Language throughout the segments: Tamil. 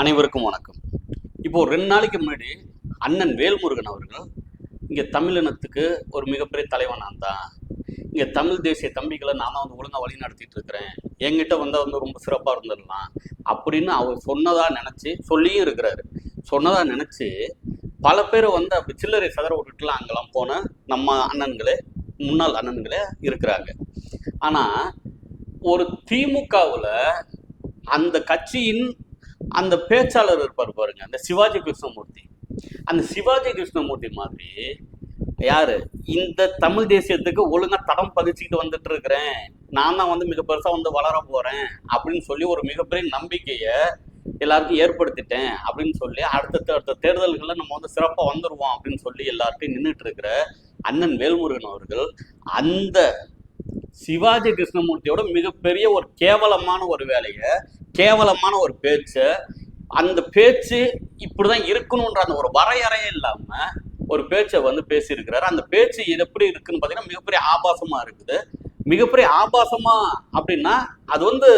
அனைவருக்கும் வணக்கம். இப்போ ரெண்டு நாளைக்கு முன்னாடி அண்ணன் வேல்முருகன் அவர்கள் இங்கே தமிழினத்துக்கு ஒரு மிகப்பெரிய தலைவன் நான் தான். இங்கே தமிழ் தேசிய தம்பிகளை நான் வந்து ஒழுங்காக வழி நடத்திட்டு இருக்கிறேன். என்கிட்ட வந்தால் வந்து ரொம்ப சிறப்பாக இருந்துடலாம் அப்படின்னு அவர் சொன்னதா நினச்சி சொல்லியும் இருக்கிறாரு. சொன்னதா நினச்சி பல பேர் வந்து அப்படி சில்லறை சதற விட்டுட்டுலாம் அங்கெல்லாம் போன நம்ம அண்ணன்களே முன்னாள் அண்ணன்களே இருக்கிறாங்க. ஆனால் ஒரு திமுகவில் அந்த கட்சியின் அந்த பேச்சாளர் இருப்பார் பாருங்க அந்த சிவாஜி கிருஷ்ணமூர்த்தி. அந்த சிவாஜி கிருஷ்ணமூர்த்தி மாதிரி யாரு? இந்த தமிழ் தேசியத்துக்கு ஒழுங்கா தடம் பதிச்சுக்கிட்டு வந்துட்டு இருக்கிறேன். நான் தான் வந்து மிக பெருசா வந்து வளர போறேன் அப்படின்னு சொல்லி ஒரு மிகப்பெரிய நம்பிக்கையை எல்லாருக்கும் ஏற்படுத்திட்டேன் அப்படின்னு சொல்லி அடுத்த அடுத்த தேர்தல்களில் நம்ம வந்து சிறப்பாக வந்துடுவோம் அப்படின்னு சொல்லி எல்லார்ட்டையும் நின்றுட்டு இருக்கிற அண்ணன் வேல்முருகன் அவர்கள் அந்த சிவாஜி கிருஷ்ணமூர்த்தியோட மிகப்பெரிய ஒரு கேவலமான ஒரு வேலையை கேவலமான ஒரு பேச்சை. அந்த பேச்சு இப்படிதான் இருக்கணுன்ற அந்த ஒரு வரையறையே இல்லாம ஒரு பேச்சை வந்து பேசியிருக்கிறாரு. அந்த பேச்சு இது எப்படி இருக்குன்னு பார்த்தீங்கன்னா மிகப்பெரிய ஆபாசமா இருக்குது. மிகப்பெரிய ஆபாசமா அப்படின்னா அது வந்து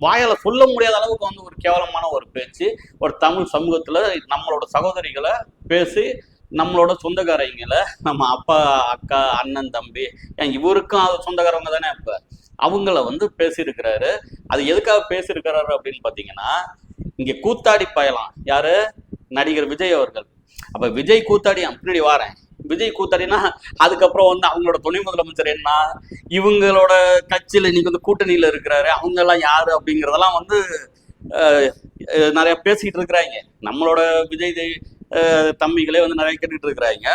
வாயால சொல்ல முடியாத அளவுக்கு வந்து ஒரு கேவலமான ஒரு பேச்சு. ஒரு தமிழ் சமூகத்துல நம்மளோட சகோதரிகளை பேசி நம்மளோட சொந்தக்காரங்களை நம்ம அப்பா அக்கா அண்ணன் தம்பி ஏன் இவருக்கும் அது சொந்தக்காரவங்க தானே இப்போ? அவங்கள வந்து பேசியிருக்கிறாரு. அது எதுக்காக பேசியிருக்கிறாரு அப்படின்னு பார்த்தீங்கன்னா இங்கே கூத்தாடி பயலாம். யாரு? நடிகர் விஜய் அவர்கள். அப்போ விஜய் கூத்தாடி பின்னாடி வாரேன். விஜய் கூத்தாடினா அதுக்கப்புறம் வந்து அவங்களோட துணை முதலமைச்சர் என்ன? இவங்களோட கட்சியில் இன்னைக்கு வந்து கூட்டணியில் இருக்கிறாரு. அவங்கெல்லாம் யாரு அப்படிங்கிறதெல்லாம் வந்து நிறைய பேசிக்கிட்டு இருக்கிறாங்க. நம்மளோட விஜய் தெய்- தம்பிகளே வந்து நிறைய கேட்டுட்டு இருக்கிறாங்க.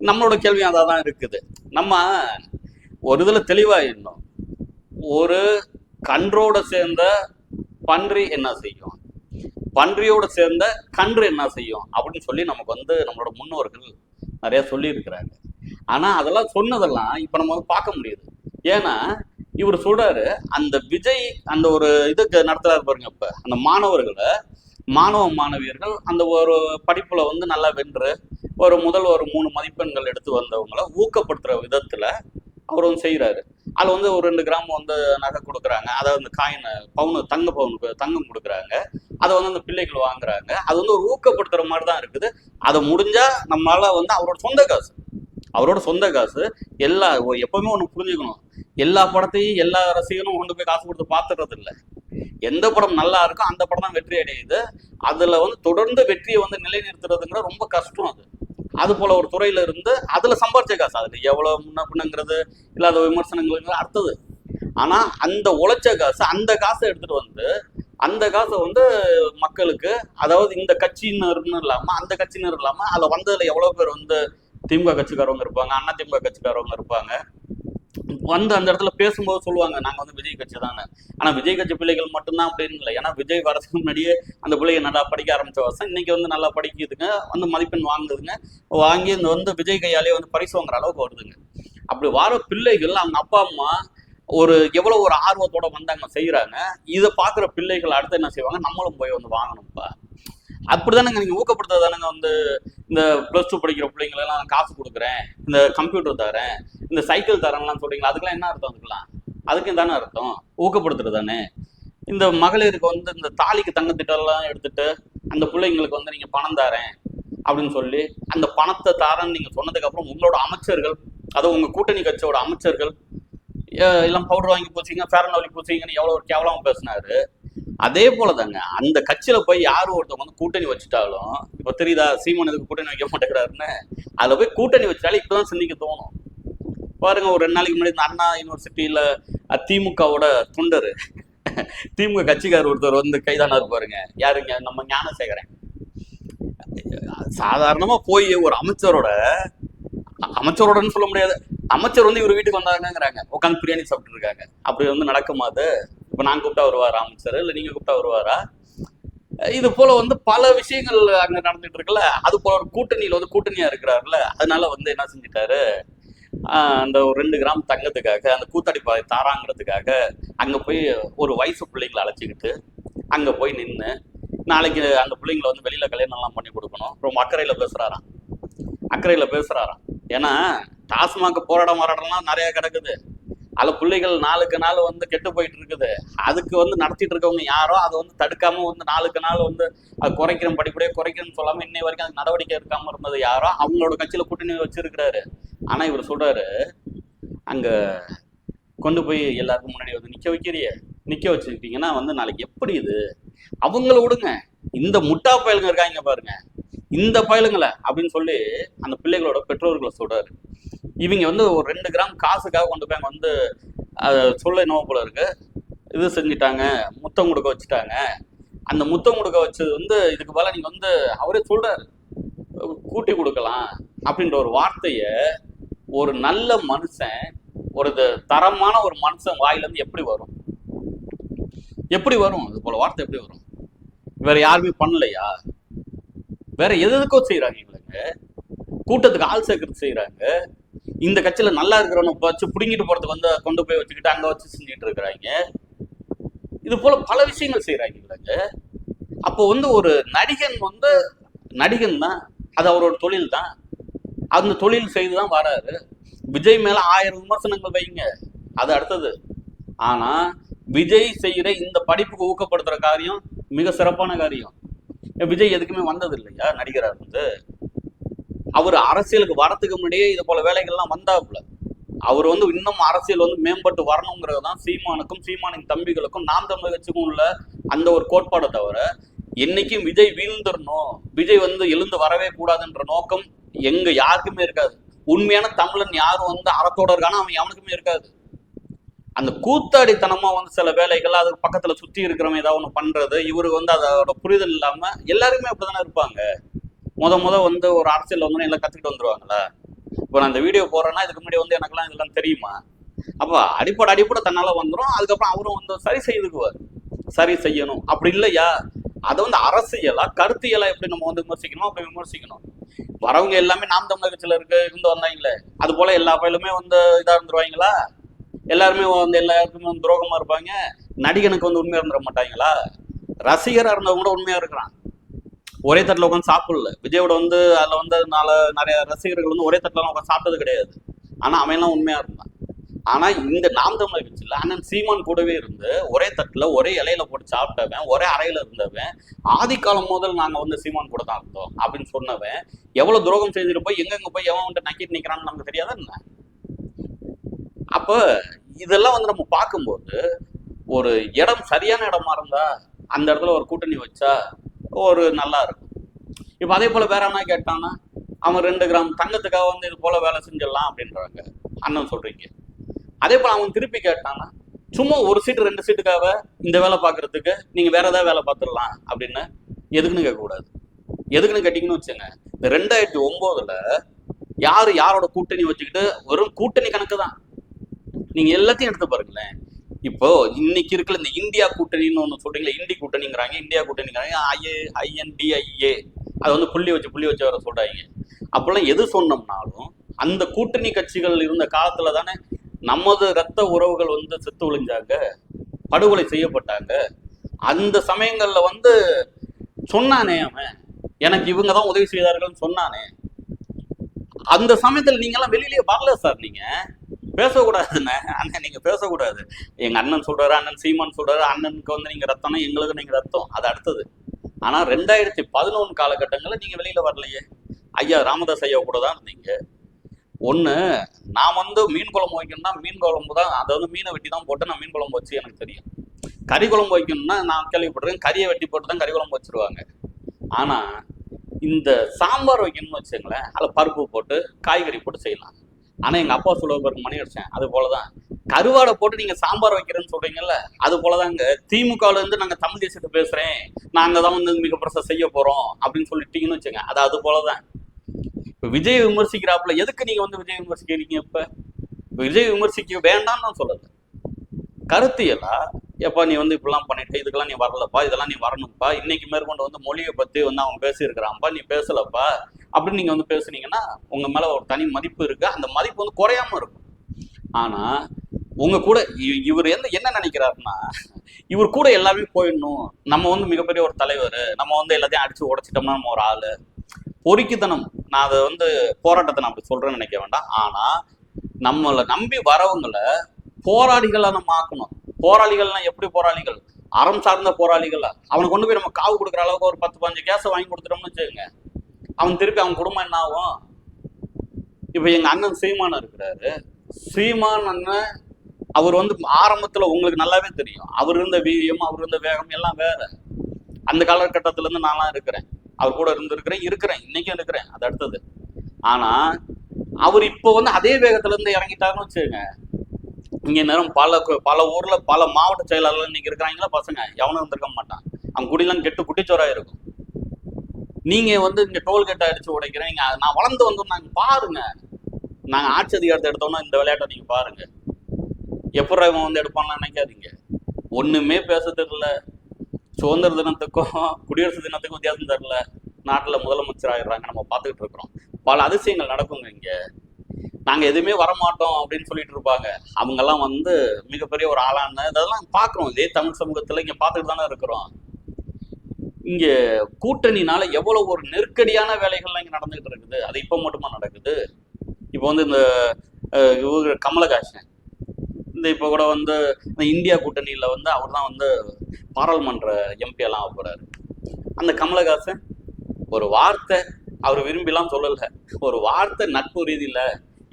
நம்மளோட கேள்வி அதான் தான் இருக்குது. நம்ம ஒரு இதில் தெளிவாயிடணும் ஒரு கன்றோட சேர்ந்த பன்றி என்ன செய்யும்? பன்றியோட சேர்ந்த கன்று என்ன செய்யும்? அப்படின்னு சொல்லி நமக்கு வந்து நம்மளோட முன்னோர்கள் நிறைய சொல்லியிருக்கிறாங்க. ஆனால் ஆனா அதெல்லாம் சொன்னதெல்லாம் இப்ப நம்ம வந்து பார்க்க முடியுது. ஏன்னா இவர் சொல்றாரு அந்த விஜய் அந்த ஒரு இதுக்கு நடத்துறாரு பாருங்க இப்ப அந்த மாணவர்களை மாணவ மாணவியர்கள் அந்த ஒரு படிப்புல வந்து நல்லா வென்று ஒரு முதல் ஒரு மூணு மதிப்பெண்கள் எடுத்து வந்தவங்களை ஊக்கப்படுத்துற விதத்துல அவர் வந்து செய்யறாரு அதில் வந்து ஒரு ரெண்டு கிராம் வந்து நகை கொடுக்குறாங்க. அதாவது அந்த காயின் பவுனு தங்க பவுனுக்கு தங்கம் கொடுக்குறாங்க. அதை வந்து அந்த பிள்ளைகள் வாங்குறாங்க. அது வந்து ஒரு ஊக்கப்படுத்துகிற மாதிரி தான் இருக்குது. அதை முடிஞ்சால் நம்மளால் வந்து அவரோட சொந்த காசு. அவரோட சொந்த காசு. எல்லா ஒ- எப்பவுமே ஒன்று புரிஞ்சுக்கணும். எல்லா படத்தையும் எல்லா ரசிகனும் கொண்டு போய் காசு கொடுத்து பார்த்துறது இல்லை. எந்த படம் நல்லா இருக்கோ அந்த படம் தான் வெற்றி அடையுது. அதுல வந்து தொடர்ந்து வெற்றியை வந்து நிலைநிறுத்துறதுங்கிற ரொம்ப கஷ்டம் அது. அது போல ஒரு துறையில இருந்து அதுல சம்பாரிச்ச காசு. அதுல எவ்வளவு முன்ன பின்னங்கிறது இல்லாத விமர்சனங்கள் அடுத்தது. ஆனா அந்த உழைச்ச காசு அந்த காசை எடுத்துட்டு வந்து அந்த காசை வந்து மக்களுக்கு அதாவது இந்த கட்சியினர்னு இல்லாம அந்த கட்சியினர் இல்லாம அதுல வந்ததுல எவ்வளவு பேர் வந்து திமுக கட்சிக்காரவங்க இருப்பாங்க அண்ணா திமுக கட்சிக்காரவங்க இருப்பாங்க. வந்து அந்த இடத்துல பேசும்போது சொல்லுவாங்க நாங்க வந்து விஜய் கட்சி தானே? ஆனா விஜய் கட்சி பிள்ளைகள் மட்டும்தான் அப்படின்னு இல்லை. ஏன்னா விஜய் வரதுக்கு முன்னாடியே அந்த பிள்ளைங்க நல்லா படிக்க ஆரம்பிச்ச வருஷம் இன்னைக்கு வந்து நல்லா படிக்குதுங்க வந்து மதிப்பெண் வாங்குதுங்க. வாங்கி இந்த வந்து விஜய் கையாலே வந்து பரிசு வாங்குற அளவுக்கு வருதுங்க. அப்படி வர பிள்ளைகள் அவங்க அப்பா அம்மா ஒரு எவ்வளவு ஒரு ஆர்வத்தோட வந்தாங்க செய்யறாங்க இதை பாக்குற பிள்ளைகள் அடுத்து என்ன செய்வாங்க? நம்மளும் போய் வந்து வாங்கணும்ப்பா. அப்படிதானங்க நீங்க ஊக்கப்படுத்துறதானுங்க வந்து இந்த பிளஸ் டூ படிக்கிற பிள்ளைங்களெல்லாம் நான் காசு கொடுக்குறேன் இந்த கம்ப்யூட்டர் தரேன் இந்த சைக்கிள் தரேன்லாம் சொல்றீங்களா? அதுக்கெல்லாம் என்ன அர்த்தம் அதுக்கெல்லாம்? அதுக்கும் தானே அர்த்தம். ஊக்கப்படுத்துறது தானே. இந்த மகளிருக்கு வந்து இந்த தாலிக்கு தங்க திட்டம்லாம் எடுத்துட்டு அந்த பிள்ளைங்களுக்கு வந்து நீங்க பணம் தரேன் அப்படின்னு சொல்லி அந்த பணத்தை தாரேன்னு நீங்க சொன்னதுக்கு அப்புறம் உங்களோட அமைச்சர்கள் அதுவும் உங்க கூட்டணி கட்சியோட அமைச்சர்கள் எல்லாம் பவுடர் வாங்கி பூச்சிங்க ஃபேரன் லவ்லி பூச்சிங்கன்னு எவ்வளோ ஒரு கேவலமாக பேசினாரு. அதே போல தாங்க அந்த கட்சியில போய் யார் ஒருத்தவங்க வந்து கூட்டணி வச்சுட்டாலும் இப்போ தெரியுதா சீமான் எதுக்கு கூட்டணி வைக்க மாட்டேங்கிறாருன்னு அதுல போய் கூட்டணி வச்சாலே இப்பதான் சிந்திக்க தோணும். பாருங்க ஒரு ரெண்டு நாளைக்கு முன்னாடி இந்த அண்ணா யூனிவர்சிட்டியில திமுகவோட தொண்டர். திமுக கட்சிக்கார் ஒருத்தர் வந்து கைதானார் பாருங்க. யாருங்க? நம்ம ஞானசேகரன். சாதாரணமா போய் ஒரு அமைச்சரோட அமைச்சரோடன்னு சொல்ல முடியாது. அமைச்சர் வந்து இவர் வீட்டுக்கு வந்தாங்கிறாங்க உட்காந்து பிரியாணி சாப்பிட்டு இருக்காங்க அப்படி வந்து நடக்குமா அது? இப்போ நான் கூப்பிட்டா வருவாரா அமைச்சர் இல்லை நீங்கள் கூப்பிட்டா வருவாரா? இது போல வந்து பல விஷயங்கள் அங்கே நடந்துட்டு இருக்குல்ல அது போல ஒரு கூட்டணியில் வந்து கூட்டணியாக இருக்கிறாருல அதனால வந்து என்ன செஞ்சிட்டாரு? அந்த ஒரு ரெண்டு கிராம் தங்கத்துக்காக அந்த கூத்தாடி பாய் தாராங்கிறதுக்காக அங்கே போய் ஒரு வயசு பிள்ளைங்களை அழைச்சிக்கிட்டு அங்கே போய் நின்று நாளைக்கு அந்த பிள்ளைங்களை வந்து வெளியில் கல்யாணம்லாம் பண்ணி கொடுக்கணும். ரொம்ப அக்கறையில் பேசுகிறாராம் அக்கறையில் பேசுகிறாராம் ஏன்னா டாஸ்மாக போராட மாறாடம்லாம் நிறையா கிடக்குது. அதில் பிள்ளைகள் நாளுக்கு நாள் வந்து கெட்டு போயிட்டு இருக்குது அதுக்கு வந்து நடத்திட்டு இருக்கவங்க யாரோ அதை வந்து தடுக்காம வந்து நாளுக்கு நாள் வந்து அது குறைக்கிறோம் படிப்படியே குறைக்கிறேன்னு சொல்லாமல் இன்னை வரைக்கும் அதுக்கு நடவடிக்கை எடுக்காமல் இருந்தது யாரோ அவங்களோட கட்சியில் கூட்டணி வச்சிருக்கிறாரு. ஆனால் இவர் சொல்றாரு அங்கே கொண்டு போய் எல்லாருக்கும் முன்னாடி வந்து நிற்க வைக்கிறிய. நிற்க வச்சிருக்கீங்கன்னா வந்து நாளைக்கு எப்படி இது? அவங்கள விடுங்க. இந்த முட்டா பயலுங்க இருக்காங்க பாருங்க. இந்த பயலுங்களை அப்படின்னு சொல்லி அந்த பிள்ளைகளோட பெற்றோர்களை சொல்றாரு. இவங்க வந்து ஒரு ரெண்டு கிராம் காசுக்காக கொண்டு போய் அங்கே வந்து அதை சொல்ல என்னவோ போல இருக்கு. இது செஞ்சுட்டாங்க முத்தம் கொடுக்க வச்சுட்டாங்க. அந்த முத்தம் கொடுக்க வச்சது வந்து இதுக்கு பதிலாக நீங்கள் வந்து அவரே சொல்கிறாரு கூட்டி கொடுக்கலாம் அப்படின்ற ஒரு வார்த்தையை ஒரு நல்ல மனுஷன் ஒரு தரமான ஒரு மனுஷன் வாயிலேருந்து எப்படி வரும்? எப்படி வரும்? இது போல வார்த்தை எப்படி வரும்? வேற யாருமே பண்ணலையா? வேற எது எதுக்கோ செய்யறாங்க எங்களுக்கு கூட்டத்துக்கு ஆள் சேர்க்கறது செய்யறாங்க இந்த கட்சியில நல்லா இருக்கிறவனை வச்சு பிடுங்கிட்டு போறதுக்கு வந்து கொண்டு போய் வச்சுக்கிட்டு அங்க வச்சு செஞ்சுட்டு இருக்கிறாங்க. இது போல பல விஷயங்கள் செய்யறாங்க இல்லைங்க அப்போ வந்து ஒரு நடிகன் வந்து நடிகன் தான் அது அவரோட தொழில் தான். அந்த தொழில் செய்து தான் வராரு. விஜய் மேல ஆயிரம் விமர்சனங்கள் வைங்க அது அடுத்தது. ஆனா விஜய் செய்யற இந்த படிப்புக்கு ஊக்கப்படுத்துற காரியம் மிக சிறப்பான காரியம். விஜய் எதுக்குமே வந்தது இல்லையா நடிகரா இருந்து? அவர் அரசியலுக்கு வரத்துக்கு முன்னாடியே இது போல வேலைகள்லாம் வந்தாப்புல. அவர் வந்து இன்னும் அரசியல் வந்து மேம்பட்டு வரணுங்கிறது தான் சீமானுக்கும் சீமானின் தம்பிகளுக்கும் நாம் தமிழ் கட்சிக்கும் உள்ள அந்த ஒரு கோட்பாடை தவிர என்னைக்கும் விஜய் வீழ்ந்துடணும் விஜய் வந்து எழுந்து வரவே கூடாதுன்ற நோக்கம் எங்க யாருக்குமே இருக்காது. உண்மையான தமிழன் யாரும் வந்து அறத்தோட இருக்கானோ அவன் எவனுக்குமே இருக்காது. அந்த கூத்தாடித்தனமா வந்து சில வேலைகள் அதுக்கு பக்கத்துல சுத்தி இருக்கிறவன் ஏதாவது ஒண்ணு பண்றது இவருக்கு வந்து அதோட புரிதல் இல்லாம எல்லாருமே அப்படிதானே இருப்பாங்க. முத முத வந்து ஒரு அரசியல் வந்து எல்லாம் கத்துக்கிட்டு வந்துருவாங்களா இப்போ நான் இந்த வீடியோ போறேன்னா இதுக்கு முன்னாடி வந்து எனக்கெல்லாம் இதெல்லாம் தெரியுமா? அப்ப அடிப்படை அடிப்படை தன்னால வந்துடும் அதுக்கப்புறம் அவரும் வந்து சரி செய்துக்குவார். சரி செய்யணும். அப்படி இல்லையா? அதை வந்து அரசியலா கருத்தியலா எப்படி நம்ம வந்து விமர்சிக்கணும் அப்படி விமர்சிக்கணும். வரவங்க எல்லாமே நாம் தமிழக கட்சியில இருக்க இருந்து வந்தாங்களே அது போல எல்லா பயிலுமே வந்து இதா இருந்துருவாங்களா? எல்லாருமே வந்து எல்லாருக்குமே வந்து துரோகமா இருப்பாங்க. நடிகனுக்கு வந்து உண்மையா இருந்துட மாட்டாங்களா? ரசிகரா இருந்தவங்க கூட உண்மையா இருக்கிறான் ஒரே தட்டில் உட்காந்து சாப்பிடல. விஜயோட வந்து அதில் வந்து நாலு நிறைய ரசிகர்கள் வந்து ஒரே தட்டில் உட்காந்து சாப்பிட்டது கிடையாது. ஆனால் அவன்லாம் உண்மையாக இருந்தான். ஆனால் இந்த நாம் தமிழர் கட்சியில் அண்ணன் சீமான் கூடவே இருந்து ஒரே தட்டில் ஒரே இலையில போட்டு சாப்பிட்டவன் ஒரே அறையில் இருந்தவன் ஆதி காலம் முதல் நாங்கள் வந்து சீமான் கூட தான் இருந்தோம் அப்படின்னு சொன்னவன் எவ்வளோ துரோகம் செய்துட்டு போய் எங்கெங்க போய் எவன் வந்துட்டு நக்கிட்டு நிற்கிறான்னு நமக்கு தெரியாதா என்ன? அப்போ இதெல்லாம் வந்து நம்ம பார்க்கும்போது ஒரு இடம் சரியான இடமா இருந்தா அந்த இடத்துல ஒரு கூட்டணி வச்சா ஒரு நல்லா இருக்கும். இப்போ அதே போல வேற என்ன கேட்டான்னா அவன் ரெண்டு கிராம் தங்கத்துக்காக வந்து இது போல வேலை செஞ்சிடலாம் அப்படின்றாங்க. அண்ணன் சொல்றீங்க. அதே போல அவன் திருப்பி கேட்டான்னா சும்மா ஒரு சீட்டு ரெண்டு சீட்டுக்காக இந்த வேலை பார்க்கறதுக்கு நீங்க வேற ஏதாவது வேலை பார்த்துடலாம் அப்படின்னு எதுக்குன்னு கேட்கக்கூடாது. எதுக்குன்னு கேட்டிங்கன்னு வச்சுங்க இந்த ரெண்டாயிரத்தி ஒன்பதுல யார் யாரோட கூட்டணி வச்சுக்கிட்டு வெறும் கூட்டணி கணக்கு தான் நீங்க எல்லாத்தையும் எடுத்து பாருங்களேன். இப்போ இன்னைக்கு இருக்கிற இந்த இந்தியா கூட்டணின்னு ஒன்று சொல்றீங்களா இந்தி கூட்டணிங்கிறாங்க இந்தியா கூட்டணிங்கிறாங்க I INDIA I N D I A வந்து புள்ளி வச்சு புள்ளி வச்சு வர சொல்றாங்க. அப்பெல்லாம் எது சொன்னோம்னாலும் அந்த கூட்டணி கட்சிகள் இருந்த காலத்துல தானே நமது ரத்த உறவுகள் வந்து செத்து ஒழிஞ்சாங்க படுகொலை செய்யப்பட்டாங்க. அந்த சமயங்கள்ல வந்து சொன்னானே அவன். எனக்கு இவங்க தான் உதவி செய்தார்கள்னு சொன்னானே. அந்த சமயத்தில் நீங்க எல்லாம் வெளியிலேயே வரல சார் நீங்க. பேசக்கூடாதுண்ணே. அண்ணன் நீங்க பேசக்கூடாது. எங்க அண்ணன் சொல்றாரு அண்ணன் சீமான் சொல்றாரு அண்ணனுக்கு வந்து நீங்க ரத்தம்னா எங்களுக்கு நீங்க ரத்தம். அது அடுத்தது. ஆனா ரெண்டாயிரத்தி பதினொன்று காலகட்டங்களில் நீங்க வெளியில வரலையே. ஐயா ராமதாஸ் ஐயா கூட தான் இருந்தீங்க. ஒன்று நான் வந்து மீன் குழம்பு வைக்கணும்னா மீன் குழம்பு தான் அதை வந்து மீனை வெட்டி தான் போட்டு நான் மீன் குழம்பு வச்சு எனக்கு தெரியும். கறி குழம்பு வைக்கணும்னா நான் கேள்விப்பட்டிருக்கேன் கறியை வெட்டி போட்டு தான் கறி குழம்பு வச்சிருவாங்க. ஆனால் இந்த சாம்பார் வைக்கணும்னு வச்சுங்களேன் அதில் பருப்பு போட்டு காய்கறி போட்டு செய்யலாம். ஆனால் எங்கள் அப்பா சொல்ல பிறகு மணி அடிச்சேன். அது போலதான். கருவாடை போட்டு நீங்கள் சாம்பார் வைக்கிறேன்னு சொல்கிறீங்கல்ல அது போலதாங்க. திமுகல இருந்து நாங்கள் தமிழ் தேசத்தை பேசுகிறேன் நாங்கள் தான் வந்து மிக பிரச செய்ய போகிறோம் அப்படின்னு சொல்லிட்டீங்கன்னு வச்சுங்க அது அது போலதான். இப்போ விஜய் விமர்சிக்கிறாப்புல எதுக்கு நீங்கள் வந்து விஜய் விமர்சிக்கிறீங்க இப்போ? விஜய் விமர்சிக்க வேண்டாம்னு நான் சொல்லல. கருத்தியலா எப்பா நீ வந்து இப்படிலாம் பண்ணிட்டு இதுக்கெல்லாம் நீ வரலப்பா இதெல்லாம் நீ வரணும்ப்பா. இன்னைக்கு மேற்கொண்டு வந்து மொழியை பத்தி வந்து அவன் பேசியிருக்கிறான்ப்பா நீ பேசலப்பா. அப்படின்னு நீங்கள் வந்து பேசுனீங்கன்னா உங்கள் மேலே ஒரு தனி மதிப்பு இருக்குது அந்த மதிப்பு வந்து குறையாம இருக்கும். ஆனால் உங்க கூட இ- இவர் எந்த என்ன நினைக்கிறாருன்னா இவர் கூட எல்லாமே போயிடணும். நம்ம வந்து மிகப்பெரிய ஒரு தலைவர். நம்ம வந்து எல்லாத்தையும் அடித்து உடச்சிட்டோம்னா நம்ம ஒரு ஆள். பொறுக்கித்தனம். நான் அதை வந்து போராட்டத்தை நான் அப்படி சொல்கிறேன்னு நினைக்க வேண்டாம். ஆனால் நம்மளை நம்பி வரவங்களை போராளிகளை நம்ம ஆக்கணும். போராளிகள்னா எப்படி போராளிகள்? அறம் சார்ந்த போராளிகள்? அவனுக்கு கொண்டு போய் நம்ம காவு கொடுக்குற அளவுக்கு ஒரு பத்து பதினஞ்சு கேஸை வாங்கி கொடுத்துட்டோம்னு வச்சுக்கோங்க. அவன் திருப்பி அவன் குடும்பம் என்ன ஆகும்? இப்போ எங்கள் அண்ணன் சீமான் இருக்கிறாரு. சீமான் அண்ணன் அவர் வந்து ஆரம்பத்தில் உங்களுக்கு நல்லாவே தெரியும். அவர் இருந்த வீரியம் அவர் இருந்த வேகம் எல்லாம் வேற. அந்த காலகட்டத்திலேருந்து நான்லாம் இருக்கிறேன். அவர் கூட இருந்திருக்கிறேன் இருக்கிறேன் இன்னைக்கும் இருக்கிறேன். அது அடுத்தது. ஆனால் அவர் இப்போ வந்து அதே வேகத்துலேருந்து இறங்கிட்டாருன்னு வச்சுக்கோங்க. இங்கே நேரம் பல பல ஊரில் பல மாவட்ட செயலாளர்கள் இன்னைக்கு இருக்கிறாங்களா பசங்க? எவனும் இருந்திருக்க மாட்டான். அவங்க குடிலாம் கெட்டு குட்டிச்சோராக இருக்கும். நீங்க வந்து இங்க டோல்கேட்டை அடிச்சு உடைக்கிறீங்க அது நான் வளர்ந்து வந்தோம் நாங்க பாருங்க. நாங்க ஆட்சி அதிகாரத்தை எடுத்தோம்னா இந்த விளையாட்டை நீங்க பாருங்க. எப்படி இவன் வந்து எடுப்பான்லாம் நினைக்காதீங்க. ஒண்ணுமே பேச தெரியல. சுதந்திர தினத்துக்கும் குடியரசு தினத்துக்கும் வித்தியாசம் தெரில நாட்டில் முதலமைச்சர் ஆயிடுறாங்க. நம்ம பார்த்துக்கிட்டு இருக்கிறோம். பல அதிசயங்கள் நடக்குங்க இங்கே. நாங்கள் எதுவுமே வரமாட்டோம் அப்படின்னு சொல்லிட்டு இருப்பாங்க. அவங்கெல்லாம் வந்து மிகப்பெரிய ஒரு ஆளான இதெல்லாம் பார்க்குறோம் இதே தமிழ் சமூகத்தில் இங்கே பார்த்துட்டு தானே இருக்கிறோம். இங்க கூட்டணினால எவ்வளவு ஒரு நெருக்கடியான வேலைகள்லாம் இங்க நடந்துகிட்டு இருக்குது. அது இப்ப மட்டுமா நடக்குது? இப்போ வந்து இந்த கமலகாசன் கமலஹாசன். இந்த இப்போ கூட வந்து இந்த இந்தியா கூட்டணியில் வந்து அவர் தான் வந்து பாராளுமன்ற எம்பி எல்லாம் ஆக அந்த கமலஹாசன் ஒரு வார்த்தை அவர் விரும்பிலாம் சொல்லலை. ஒரு வார்த்தை நட்பு ரீதியில்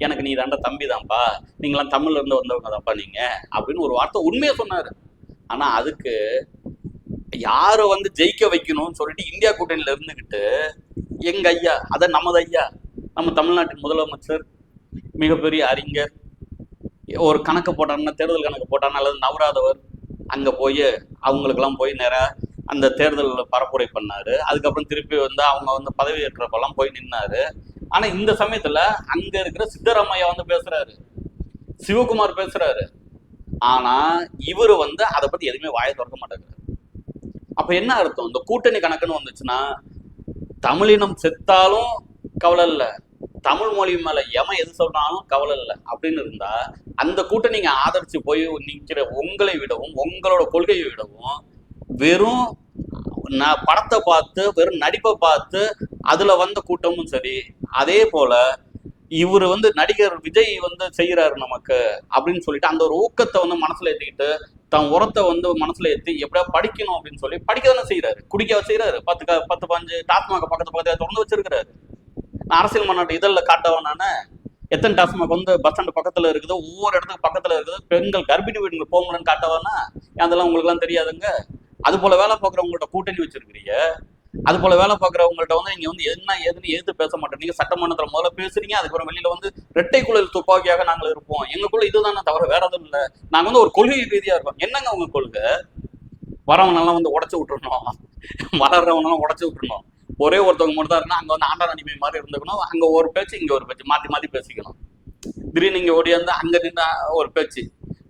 எனக்கு நீ தாண்டா தம்பி தான்ப்பா நீங்களாம் தமிழ்லேருந்து வந்தவங்க தான்ப்பா நீங்க அப்படின்னு ஒரு வார்த்தை உண்மையை சொன்னார். ஆனால் அதுக்கு யாரை வந்து ஜெயிக்க வைக்கணும்னு சொல்லிட்டு இந்தியா கூட்டணியில இருந்துகிட்டு எங்க ஐயா அத நமது ஐயா நம்ம தமிழ்நாட்டின் முதலமைச்சர் மிகப்பெரிய அறிஞர் ஒரு கணக்கு போட்டாங்கன்னா தேர்தல் கணக்கு போட்டாங்கன்னா அல்லது நவராதவர் அங்க போய் அவங்களுக்கெல்லாம் போய் நேரா அந்த தேர்தலில் பரப்புரை பண்ணாரு. அதுக்கப்புறம் திருப்பி வந்து அவங்க வந்து பதவி ஏற்றப்பெல்லாம் போய் நின்னாரு. ஆனா இந்த சமயத்துல அங்க இருக்கிற சித்தராமையா வந்து பேசுறாரு. சிவகுமார் பேசுறாரு. ஆனா இவர் வந்து அதை பத்தி எதுவுமே வாயை திறக்க மாட்டேங்கிறார். அப்ப என்ன அர்த்தம்? இந்த கூட்டணி கணக்குன்னு வந்துச்சுன்னா தமிழினம் செத்தாலும் கவலை இல்லை. தமிழ் மொழி மேல எவன் எது சொல்றாலும் கவலை இல்லை. அப்படின்னு இருந்தா அந்த கூட்டணிங்க ஆதரிச்சு போய் நிக்கிற உங்களை விடவும் உங்களோட கொள்கையை விடவும் வெறும் நான் படத்தை பார்த்து வெறும் நடிப்பை பார்த்து அதுல வந்த கூட்டமும் சரி அதே போல இவர் வந்து நடிகர் விஜய் வந்து செய்யறாரு நமக்கு அப்படின்னு சொல்லிட்டு அந்த ஒரு ஊக்கத்தை வந்து மனசுல ஏற்றிக்கிட்டு தன் உரத்தை வந்து மனசுல ஏற்றி எப்படியா படிக்கணும் அப்படின்னு சொல்லி படிக்க தானே செய்யறாரு குடிக்க செய்யறாரு பத்து க- பத்து பஞ்சு டாஸ்மாக பக்கத்து பக்கத்துல திறந்து வச்சிருக்கிறாரு. நான் அரசியல் மாநாட்டு இதழில் காட்டவன் நான். எத்தனை டாஸ்மாக் வந்து பஸ் ஸ்டாண்டு பக்கத்துல இருக்குது ஒவ்வொரு இடத்துக்கு பக்கத்துல இருக்குது. பெண்கள் கர்ப்பிணி வீடுகள் போகணும்னு காட்டவானா? அதெல்லாம் உங்களுக்குலாம் தெரியாதுங்க? அது போல வேலை பார்க்குறவங்கள்ட்ட கூட்டணி வச்சிருக்கிறீங்க. அது போல வேலை பார்க்குறவங்கள்ட்ட வந்து நீங்க வந்து என்ன ஏதுன்னு எதிர்த்து பேச மாட்டேங்க சட்டமன்றத்தில் முதல்ல பேசுறீங்க அதுக்கப்புறம் வெளியில வந்து இரட்டை குழல் துப்பாக்கியாக நாங்கள் இருப்போம். எங்களுக்குள்ள இதுதானே தவிர வேற எதுவும் இல்லை. நாங்க வந்து ஒரு கொள்கை ரீதியா இருக்கோம். என்னங்க உங்க கொள்கை? வரவனெல்லாம் வந்து உடச்சு விட்டுறணும். வளர்றவனெல்லாம் உடச்சு விட்டுருணும் ஒரே ஒருத்தவங்க மட்டும் தான் இருந்தால் அங்கே வந்து ஆண்டா அடிமை மாதிரி இருந்துக்கணும். அங்கே ஒரு பேச்சு இங்கே ஒரு பேச்சு. மாற்றி மாற்றி பேசிக்கணும். திடீர்னு இங்கே ஓடியாந்து அங்க நின்னா ஒரு பேச்சு.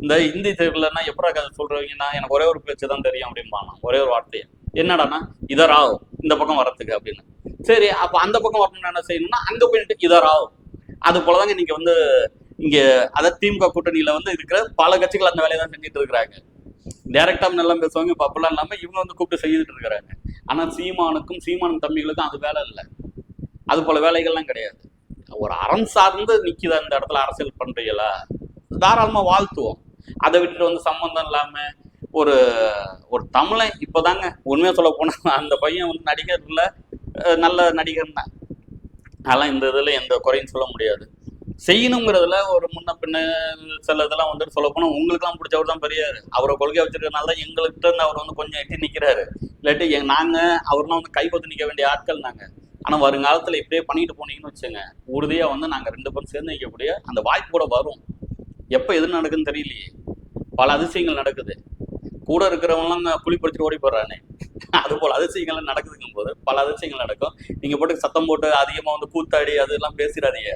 இந்த இந்தி தெரியலன்னா எப்படா கதை சொல்றீங்கன்னா எனக்கு ஒரே ஒரு பேச்சு தான் தெரியும் அப்படிம்பானா ஒரே ஒரு வார்த்தையை. என்னடான்னா இதராகும் இந்த பக்கம் வரத்துக்கு அப்படின்னு. சரி அப்போ அந்த பக்கம் வரணும்னு என்ன செய்யணும்னா அங்கே போயிட்டு இதராவ் அது போலதாங்க நீங்க வந்து இங்க அதாவது திமுக கூட்டணியில வந்து இருக்கிற பல கட்சிகள் அந்த வேலையை தான் செஞ்சுட்டு இருக்கிறாங்க. டைரக்டா நல்லா பேசுவாங்க இப்போ அப்படிலாம் இல்லாம இவங்க வந்து கூப்பிட்டு செய்துட்டு இருக்கிறாங்க. ஆனா சீமானுக்கும் சீமானும் தம்பிகளுக்கும் அது வேலை இல்லை. அது போல வேலைகள்லாம் கிடையாது. ஒரு அறம் சார்ந்து நிக்குதா இந்த இடத்துல அரசியல் பண்றீங்களா? தாராளமா வாழ்த்துவோம். அதை விட்டுட்டு வந்து சம்பந்தம் இல்லாம ஒரு ஒரு தமிழன் இப்போதாங்க. உண்மையாக சொல்ல போனால் அந்த பையன் வந்து நடிகர் நல்ல நடிகர் தான். அதெல்லாம் இந்த இதில் எந்த குறையும் சொல்ல முடியாது. செய்யணுங்கிறதுல ஒரு முன்ன பின்ன சில இதெல்லாம் வந்துட்டு சொல்ல போனால் உங்களுக்குலாம் பிடிச்சவர் தான் பெரியார். அவரை கொள்கை வச்சிருக்கனால தான் எங்கள்கிட்ட இருந்து அவர் வந்து கொஞ்சம் எட்டி நிற்கிறாரு இல்லாட்டி எங்க நாங்கள் அவர்லாம் வந்து கைப்பற்றி நிற்க வேண்டிய ஆட்கள் நாங்கள் ஆனால் வருங்காலத்தில் இப்படியே பண்ணிட்டு போனீங்கன்னு வச்சுங்க உறுதியாக வந்து நாங்கள் ரெண்டு பேரும் சேர்ந்து நிற்கக்கூடிய அந்த வாய்ப்பு கூட வரும். எப்போ எது நடக்குன்னு தெரியலையே. பல அதிசயங்கள் நடக்குது. கூட இருக்கிறவங்களாம் புலி ஓடி போடுறானே அது போல் அதிசயங்கள்லாம் நடக்குதுங்கும் போது பல அதிசயங்கள் நடக்கும். நீங்க போட்டு சத்தம் போட்டு அதிகமா வந்து கூத்தாடி அதெல்லாம் பேசிடாதீங்க.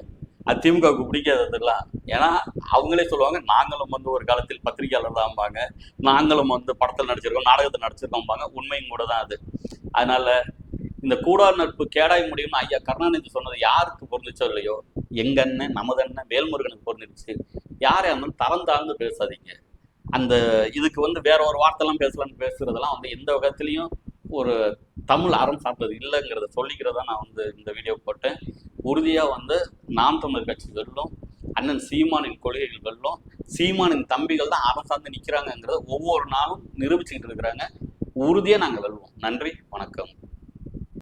அது திமுகவுக்கு பிடிக்காது அதெல்லாம். ஏன்னா அவங்களே சொல்லுவாங்க நாங்களும் வந்து ஒரு காலத்தில் பத்திரிகையாளர் தான்பாங்க நாங்களும் வந்து படத்தில் நடிச்சிருக்கோம் நாடகத்தில் நடிச்சிருக்கோம்பாங்க. உண்மையும் கூட தான் அது. அதனால இந்த கூடா நட்பு கேடாய் முடியும்னு ஐயா கருணாநிதி சொன்னது யாருக்கு பொருந்துச்சோ இல்லையோ? எங்க அண்ணன் நமது அண்ணன் வேல்முருகனுக்கு பொருந்துச்சு யாரை இருந்தாலும் தரம் தாழ்ந்து பேசாதீங்க. அந்த இதுக்கு வந்து வேற ஒரு வார்த்தைலாம் பேசலாம்னு பேசுறதெல்லாம் வந்து எந்த விதத்துலையும் ஒரு தமிழ் அறம் சார்ந்தது இல்லைங்கிறத சொல்லிக்கிறதா நான் வந்து இந்த வீடியோ போட்டேன். உறுதியாக வந்து நாம் தமிழர் கட்சிகளிலும் வெல்லும் அண்ணன் சீமானின் கொள்கைகள் வெல்லும் சீமானின் தம்பிகள் தான் அறம் சார்ந்து நிற்கிறாங்கங்கிறத ஒவ்வொரு நாளும் நிரூபிச்சுக்கிட்டு இருக்கிறாங்க. உறுதியாக நாங்கள் வெல்வோம். நன்றி வணக்கம்.